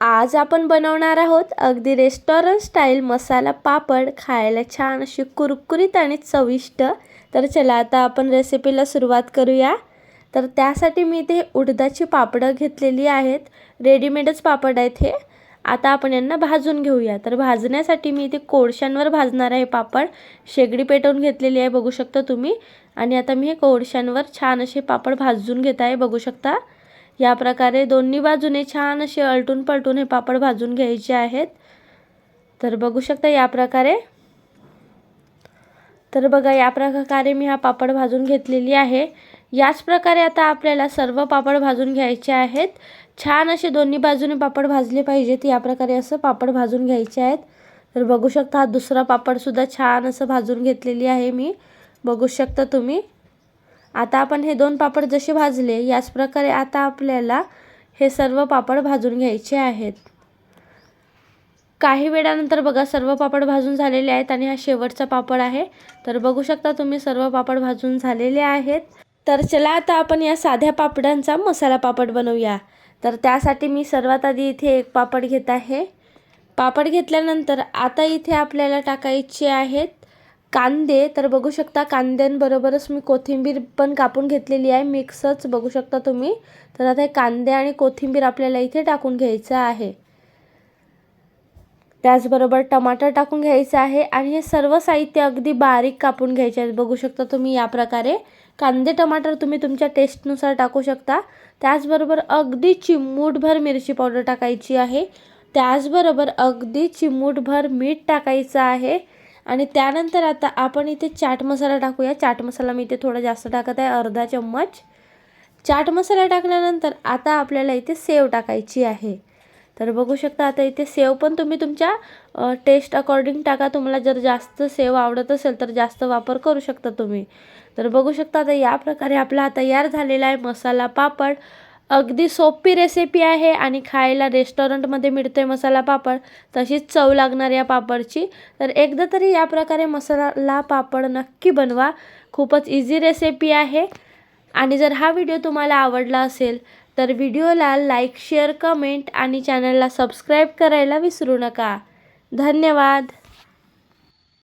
आज आपण बनवणार आहोत अगदी रेस्टॉरंट स्टाईल मसाला पापड खायला छान अशी कुरकुरीत आणि चविष्ट. तर चला आता आपण रेसिपीला सुरुवात करूया. तर त्यासाठी मी इथे उडदाची पापडं घेतलेली आहेत. रेडीमेडच पापड आहेत हे. आता आपण यांना भाजून घेऊया. तर भाजण्यासाठी मी इथे कोळशांवर भाजणार आहे पापड. शेगडी पेटवून घेतलेली आहे बघू शकता तुम्ही. आणि आता मी हे कोळशांवर छान असे पापड भाजून घेत आहे बघू शकता. या प्रकारे दोन्ही बाजूने छान असे अलटून पलटून हे पापड भाजून घ्यायचे आहेत. तर बघू शकता या प्रकारे. तर बघा या प्रकारे मी हा पापड भाजून घेतलेली आहे. याच प्रकारे आता आपल्याला सर्व पापड भाजून घ्यायचे आहेत. छान असे दोन्ही बाजूने पापड भाजले पाहिजेत. या प्रकारे असं पापड भाजून घ्यायचे आहेत. तर बघू शकता हा दुसरा पापडसुद्धा छान असं भाजून घेतलेली आहे मी. बघू शकता तुम्ही. आता आपण हे दोन पापड जसे भाजले याच प्रकारे आता आपल्याला हे सर्व पापड भाजून घ्यायचे आहेत. काही वेळानंतर बघा सर्व पापड भाजून झालेले आहेत आणि हा शेवटचा पापड आहे. तर बघू शकता तुम्ही सर्व पापड भाजून झालेले आहेत. तर चला आता आपण या साध्या पापडांचा मसाला पापड बनवूया. तर त्यासाठी मी सर्वात आधी इथे एक पापड घेत आहे. पापड घेतल्यानंतर आता इथे आपल्याला टाकायचे आहेत कांदे तर बघू शकता कांद्यांबरोबरच मी कोथिंबीर पण कापून घेतलेली आहे. मिक्सच बघू शकता तुम्ही. तर आता हे कांदे आणि कोथिंबीर आपल्याला इथे टाकून घ्यायचं आहे. त्याचबरोबर टमाटर टाकून घ्यायचं आहे आणि हे सर्व साहित्य अगदी बारीक कापून घ्यायचे आहेत. बघू शकता तुम्ही या प्रकारे. कांदे टमाटर तुम्ही तुमच्या टेस्टनुसार टाकू शकता. त्याचबरोबर अगदी चिमूटभर मिरची पावडर टाकायची आहे. त्याचबरोबर अगदी चिमूटभर मीठ टाकायचं आहे. आणि त्यानंतर आता आपण इथे चाट मसाला टाकूया. चाट मसाला मी इथे थोडा जास्त टाकत आहे अर्धा चम्मच. चाट मसाला टाकल्यानंतर आता आपल्याला इथे सेव टाकायची आहे. तर बघू शकता आता इथे सेव पण तुम्ही तुमच्या टेस्ट अकॉर्डिंग टाका. तुम्हाला जर जास्त सेव आवडत असेल तर जास्त वापर करू शकता तुम्ही. तर बघू शकता आता या प्रकारे आपला तयार झालेला आहे मसाला पापड. अगदी सोपी रेसिपी आहे आणि खायला रेस्टॉरंटमध्ये मिळते मसाला पापड तशीच चव लागणार या पापडची. तर एकदा तरी या प्रकारे मसाला पापड नक्की बनवा. खूपच इझी रेसिपी आहे. आणि जर हा व्हिडिओ तुम्हाला आवडला असेल तर व्हिडिओला लाईक शेअर कमेंट आणि चॅनलला सबस्क्राईब करायला विसरू नका. धन्यवाद.